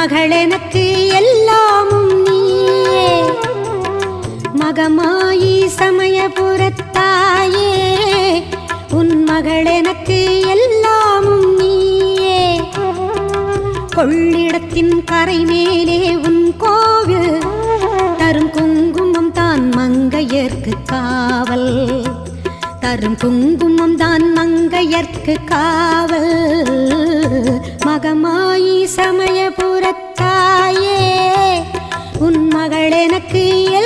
மகள் எல்லாமும் நீயே. மகமாயி சமயபுரத்தாயே உன் மகள் எல்லாமும் நீயே. கொள்ளிடத்தின் கரை மேலே உன் கோவில். தரும் குங்குமம் தான் மங்கையர்க்கு காவல். தரும் குங்குமம் தான் மங்கையர்க்கு காவல். எனக்கு எல்லாம்